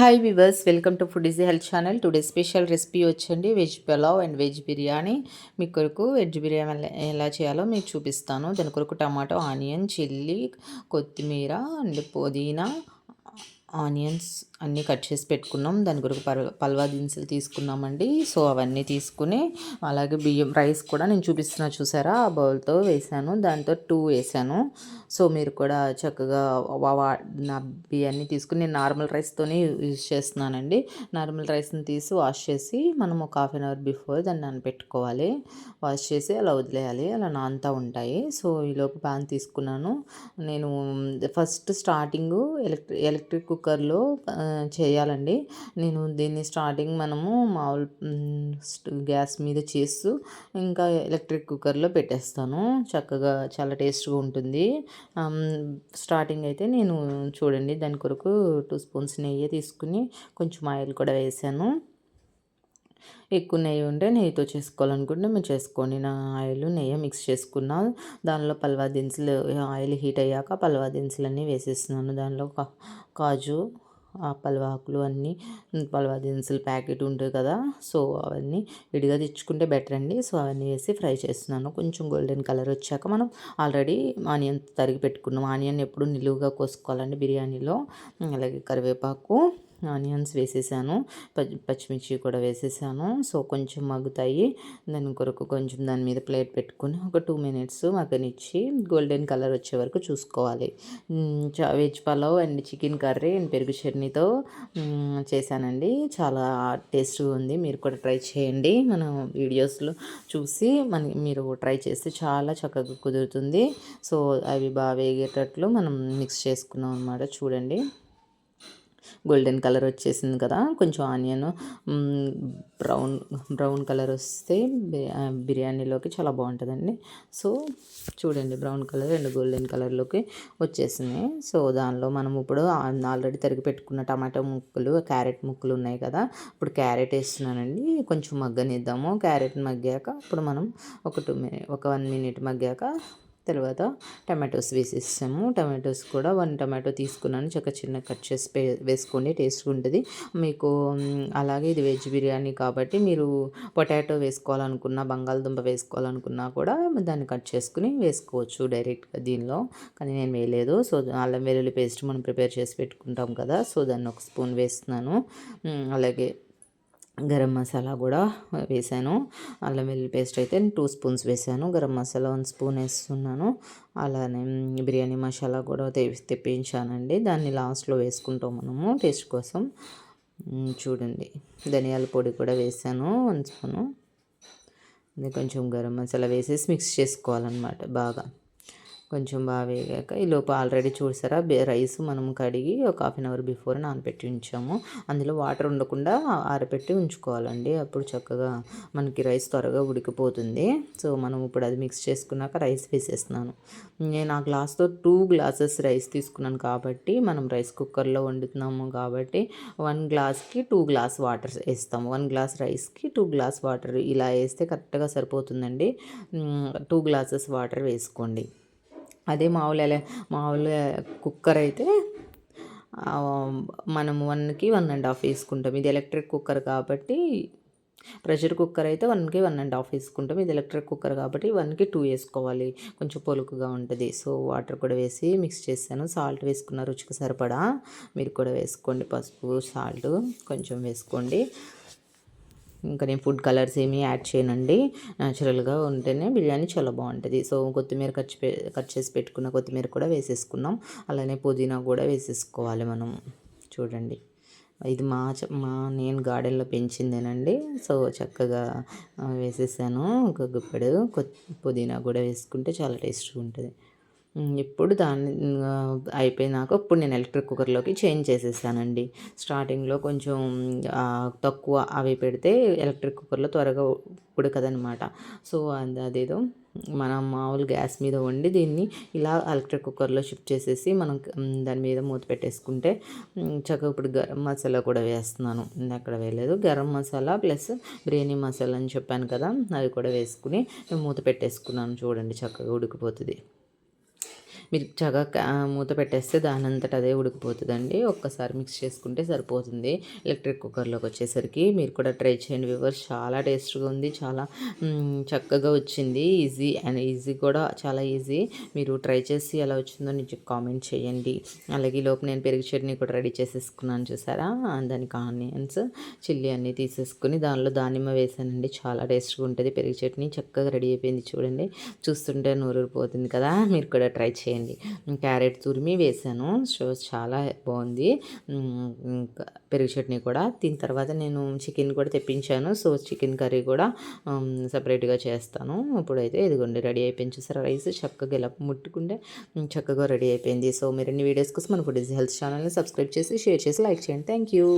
Hi viewers welcome to food easy health channel today special recipe వచ్చండి. Veg pulao and veg biryani మీ కొరకు veg biryani ఎలా- ఎలా చేయాలో మీకు చూపిస్తాను. దాని కొరకు టమాటో ఆనియన్ చిల్లీ కొత్తిమీర అండ్ పుదీనా ఆనియన్స్ అన్నీ కట్ చేసి పెట్టుకున్నాం. దాని కొరకు పర్వ పల్వా దినుసులు తీసుకున్నామండి. సో అవన్నీ తీసుకుని అలాగే బియ్యం రైస్ కూడా నేను చూపిస్తున్నా చూసారా? ఆ బౌల్తో వేసాను. దాంతో టూ వేసాను. సో మీరు కూడా చక్కగా నా బియ్యాన్ని తీసుకుని నేను నార్మల్ రైస్తోనే యూజ్ చేస్తున్నానండి. నార్మల్ రైస్ని తీసి వాష్ చేసి మనం ఒక హాఫ్ అన్ అవర్ బిఫోర్ దాన్ని నానపెట్టుకోవాలి. వాష్ చేసి అలా వదిలేయాలి. అలా నానుతూ ఉంటాయి. సో ఈలోపు ప్యాన్ తీసుకున్నాను. నేను ఫస్ట్ స్టార్టింగ్ ఎలక్ట్రిక్ ఎలక్ట్రిక్ కుక్కర్లో చేయాలండి. నేను దీన్ని స్టార్టింగ్ మనము మామూలు గ్యాస్ మీద చేస్తూ ఇంకా ఎలక్ట్రిక్ కుక్కర్లో పెట్టేస్తాను. చక్కగా చాలా టేస్ట్గా ఉంటుంది. స్టార్టింగ్ అయితే నేను చూడండి దాని కొరకు టూ స్పూన్స్ నెయ్యి తీసుకుని కొంచెం ఆయిల్ కూడా వేసాను. ఎక్కువ నెయ్యి ఉంటే నెయ్యితో చేసుకోవాలనుకుంటే మీరు చేసుకోండి నా ఆయిల్ నెయ్యి మిక్స్ చేసుకున్నా. దానిలో పల్వా దినుసులు ఆయిల్ హీట్ అయ్యాక పల్వా దినుసులు అన్నీ వేసేస్తున్నాను. దానిలో కా- కాజు ఆ పల్వాకులు అన్నీ పల్వా దినుసులు ప్యాకెట్ ఉంటుంది కదా సో అవన్నీ విడిగా తెచ్చుకుంటే బెటర్ అండి. సో అవన్నీ వేసి ఫ్రై చేస్తున్నాను. కొంచెం గోల్డెన్ కలర్ వచ్చాక మనం ఆల్రెడీ ఆనియన్ తరిగి పెట్టుకున్నాం. ఆనియన్ ఎప్పుడు నిలువుగా కోసుకోవాలండి బిర్యానీలో. అలాగే కరివేపాకు ఆనియన్స్ వేసేసాను. పచ్చి పచ్చిమిర్చి కూడా వేసేసాను. సో కొంచెం మగ్గుతాయి. దాని కొరకు కొంచెం దాని మీద ప్లేట్ పెట్టుకుని ఒక టూ మినిట్స్ మగ్గనిచ్చి గోల్డెన్ కలర్ వచ్చే వరకు చూసుకోవాలి. Veg pulao and chicken curry and పెరుగు చట్నీతో చేశానండి. చాలా టేస్ట్గా ఉంది. మీరు కూడా ట్రై చేయండి. మన వీడియోస్లో చూసి మన మీరు ట్రై చేస్తే చాలా చక్కగా కుదురుతుంది. సో అవి బాగా వేగేటట్లు మనం మిక్స్ చేసుకున్నాం అనమాట చూడండి. గోల్డెన్ కలర్ వచ్చేసింది కదా కొంచెం ఆనియన్ బ్రౌన్ బ్రౌన్ కలర్ వస్తే బిర్యానీలోకి చాలా బాగుంటుందండి. సో చూడండి బ్రౌన్ కలర్ అండ్ గోల్డెన్ కలర్లోకి వచ్చేసింది. సో దానిలో మనం ఇప్పుడు ఆల్రెడీ తరిగి పెట్టుకున్న టమాటో ముక్కలు క్యారెట్ ముక్కలు ఉన్నాయి కదా ఇప్పుడు క్యారెట్ వేస్తున్నానండి. కొంచెం మగ్గనిద్దాము. క్యారెట్ మగ్గాక ఇప్పుడు మనం ఒక టూ మినిట్ ఒక వన్ మినిట్ మగ్గాక తర్వాత టమాటోస్ వేసేసాము టమాటోస్ కూడా వన్ టమాటో తీసుకున్నాను. చక్క చిన్న కట్ చేసి వేసుకోండి. టేస్ట్ ఉంటుంది. మీకు అలాగే ఇది వెజ్ బిర్యానీ కాబట్టి మీరు పొటాటో వేసుకోవాలనుకున్నా బంగాళదుంప వేసుకోవాలనుకున్నా కూడా దాన్ని కట్ చేసుకుని వేసుకోవచ్చు డైరెక్ట్గా దీనిలో. కానీ నేను వేయలేదు. సో అల్లం వెల్లుల్లి పేస్ట్ మనం ప్రిపేర్ చేసి పెట్టుకుంటాం కదా. సో దాన్ని ఒక స్పూన్ వేస్తున్నాను. అలాగే గరం మసాలా కూడా వేసాను. అల్లం వెల్లుల్లి పేస్ట్ అయితే టూ స్పూన్స్ వేసాను. గరం మసాలా వన్ స్పూన్ వేస్తున్నాను. అలానే బిర్యానీ మసాలా కూడా తె తెప్పించానండి. దాన్ని లాస్ట్లో వేసుకుంటాం మనము టేస్ట్ కోసం. చూడండి. ధనియాల పొడి కూడా వేసాను వన్ స్పూను. కొంచెం గరం మసాలా వేసేసి మిక్స్ చేసుకోవాలన్నమాట బాగా. కొంచెం బాగా వేగాక ఈ ఆల్రెడీ చూసారా? రైస్ మనం కడిగి ఒక హాఫ్ అన్ అవర్ బిఫోర్ నానబెట్టి ఉంచాము. అందులో వాటర్ ఉండకుండా ఆరబెట్టి ఉంచుకోవాలండి. అప్పుడు చక్కగా మనకి రైస్ త్వరగా ఉడికిపోతుంది. సో మనం ఇప్పుడు అది మిక్స్ చేసుకున్నాక రైస్ వేసేస్తున్నాను. నేను ఆ గ్లాస్తో టూ గ్లాసెస్ రైస్ తీసుకున్నాను కాబట్టి మనం రైస్ కుక్కర్లో వండుతున్నాము కాబట్టి వన్ గ్లాస్కి టూ గ్లాస్ వాటర్ వేస్తాము. వన్ గ్లాస్ రైస్కి టూ గ్లాస్ వాటర్ ఇలా వేస్తే కరెక్ట్గా సరిపోతుందండి. టూ గ్లాసెస్ వాటర్ వేసుకోండి. అదే మామూలు మామూలు కుక్కర్ అయితే మనం వన్కి వన్ అండ్ హాఫ్ వేసుకుంటాం. ఇది ఎలక్ట్రిక్ కుక్కర్ కాబట్టి ప్రెషర్ కుక్కర్ అయితే వన్కి వన్ అండ్ హాఫ్ వేసుకుంటాం. ఇది ఎలక్ట్రిక్ కుక్కర్ కాబట్టి వన్కి టూ వేసుకోవాలి. కొంచెం పొలుకుగా ఉంటుంది. సో వాటర్ కూడా వేసి మిక్స్ చేశాను. సాల్ట్ వేసుకున్న రుచికి సరిపడా. మీరు కూడా వేసుకోండి. పసుపు సాల్ట్ కొంచెం వేసుకోండి. ఇంకా నేను ఫుడ్ కలర్స్ ఏమీ యాడ్ చేయనండి. న్యాచురల్గా ఉంటేనే బిర్యానీ చాలా బాగుంటుంది. సో కొత్తిమీర కట్ కట్ చేసి పెట్టుకున్న కొత్తిమీర కూడా వేసేసుకున్నాం. అలానే పుదీనా కూడా వేసేసుకోవాలి మనం. చూడండి. ఇది మా చ- మా నేను గార్డెన్లో పెంచిందేనండి. సో చక్కగా వేసేసాను. ఒక గుప్పెడు కొత్ పుదీనా కూడా వేసుకుంటే చాలా టేస్ట్గా ఉంటుంది. ఇప్పుడు దాన్ని అయిపోయినాక ఇప్పుడు నేను ఎలక్ట్రిక్ కుక్కర్లోకి చేంజ్ చేసేసానండి. స్టార్టింగ్లో కొంచెం తక్కువ అవి పెడితే ఎలక్ట్రిక్ కుక్కర్లో త్వరగా ఉడకదనమాట సో అది అదేదో మనం మామూలు గ్యాస్ మీద వండి దీన్ని ఇలా ఎలక్ట్రిక్ కుక్కర్లో షిఫ్ట్ చేసేసి మనం దాని మీద మూత పెట్టేసుకుంటే చక్కగా ఇప్పుడు గరం మసాలా కూడా వేస్తున్నాను. అక్కడ వేయలేదు. గరం మసాలా ప్లస్ బిర్యానీ మసాలా అని చెప్పాను కదా అవి కూడా వేసుకుని మూత పెట్టేసుకున్నాను. చూడండి చక్కగా ఉడికిపోతుంది. మీరు చక్కగా మూత పెట్టేస్తే దాని అంతట అదే ఉడికిపోతుందండి. ఒక్కసారి మిక్స్ చేసుకుంటే సరిపోతుంది. ఎలక్ట్రిక్ కుక్కర్లోకి వచ్చేసరికి మీరు కూడా ట్రై చేయండి వివర్స్ చాలా టేస్ట్గా ఉంది చాలా చక్కగా వచ్చింది. ఈజీ అండ్ ఈజీ కూడా చాలా ఈజీ. మీరు ట్రై చేసి ఎలా వచ్చిందో నుంచి కామెంట్ చేయండి. అలాగే లోపు నేను పెరుగు చట్నీ కూడా రెడీ చేసేసుకున్నాను చూసారా? దానికి ఆనియన్స్ చిల్లీ అన్నీ తీసేసుకుని దానిలో దానిమ్మ వేసానండి. చాలా టేస్ట్గా ఉంటుంది. పెరుగు చట్నీ చక్కగా రెడీ అయిపోయింది చూడండి. చూస్తుంటే నూరూరిపోతుంది కదా. మీరు కూడా ట్రై చేయండి. క్యారెట్ తురిమి వేసాను. సో చాలా బాగుంది. ఇంకా పెరుగు చట్నీ కూడా. దీని తర్వాత నేను చికెన్ కూడా తెప్పించాను. సో చికెన్ కర్రీ కూడా సపరేట్గా చేస్తాను. ఇప్పుడైతే ఇదిగోండి రెడీ అయిపోయింది. చూసారా రైస్? చక్కగా ఇలా ముట్టుకుంటే చక్కగా రెడీ అయిపోయింది. సో మీరు అన్ని వీడియోస్ కోసం మన ఫుడ్ హెల్త్ ఛానల్ని సబ్స్క్రైబ్ చేసి షేర్ చేసి లైక్ చేయండి. Thank you